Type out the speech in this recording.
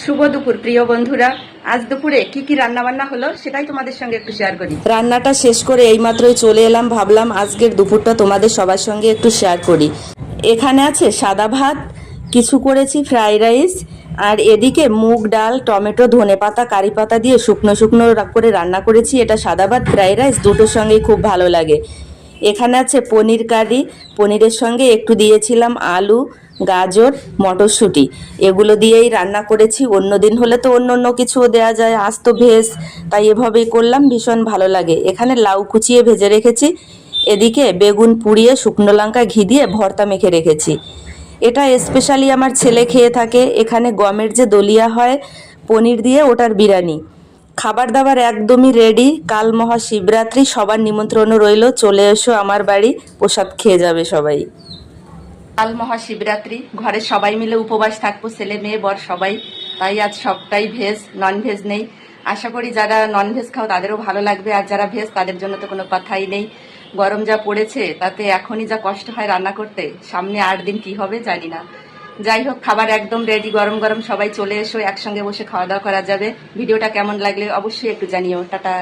শুভ দুপুর, প্রিয় বন্ধুরা। আজ দুপুরে কি কি রান্না বান্না হলো সেটাই তোমাদের সঙ্গে একটু শেয়ার করি। রান্নাটা শেষ করে এইমাত্রই চলে এলাম, ভাবলাম আজকের দুপুরটা তোমাদের সবার সঙ্গে একটু শেয়ার করি। এখানে আছে সাদা ভাত, কিছু করেছি ফ্রাইড রাইস আর এদিকে মুগ ডাল, টমেটো, ধনে পাতা, কারি পাতা দিয়ে শুকনো শুকনো করে রান্না করেছি। এটা সাদা ভাত ফ্রাইড রাইস দুটোর সঙ্গেই খুব ভালো লাগে। এখানে আছে পনির কারি। পনিরের সঙ্গে একটু দিয়েছিলাম আলু, গাজর, মটরশুঁটি। এগুলো দিয়েই রান্না করেছি। অন্য দিন হলে তো অন্য অন্য কিছুও দেওয়া যায়। আজ তো ভেজ, তাই এভাবেই করলাম। ভীষণ ভালো লাগে। এখানে লাউ কুচিয়ে ভেজে রেখেছি। এদিকে বেগুন পুড়িয়ে শুকনো লঙ্কা ঘি দিয়ে ভর্তা মেখে রেখেছি। এটা স্পেশালি আমার ছেলে খেয়ে থাকে। এখানে গমের যে দলিয়া হয়, পনির দিয়ে ওটার বিরিয়ানি। খাবার দাবার একদমই রেডি কাল মহাশিবরাত্রি, সবার নিমন্ত্রণও রইল, চলে এসো আমার বাড়ি, প্রসাদ খেয়ে যাবে সবাই। কাল মহাশিবরাত্রি, ঘরে সবাই মিলে উপবাস থাকব, ছেলে মেয়ে, বর সবাই। তাই আজ সবটাই ভেজ নন ভেজ নেই। আশা করি যারা নন ভেজ খাও, তাদেরও ভালো লাগবে। আর যারা ভেজ তাদের জন্য তো কোনো কথাই নেই। গরম যা পড়েছে, তাতে এখনই যা কষ্ট হয় রান্না করতে, সামনে আট দিন কি হবে জানি না। যাই হোক, খাবার একদম রেডি গরম গরম, সবাই চলে এসো, একসঙ্গে বসে খাওয়া দাওয়া করা যাবে। ভিডিওটা কেমন লাগলে অবশ্যই একটু জানিও। টাটা।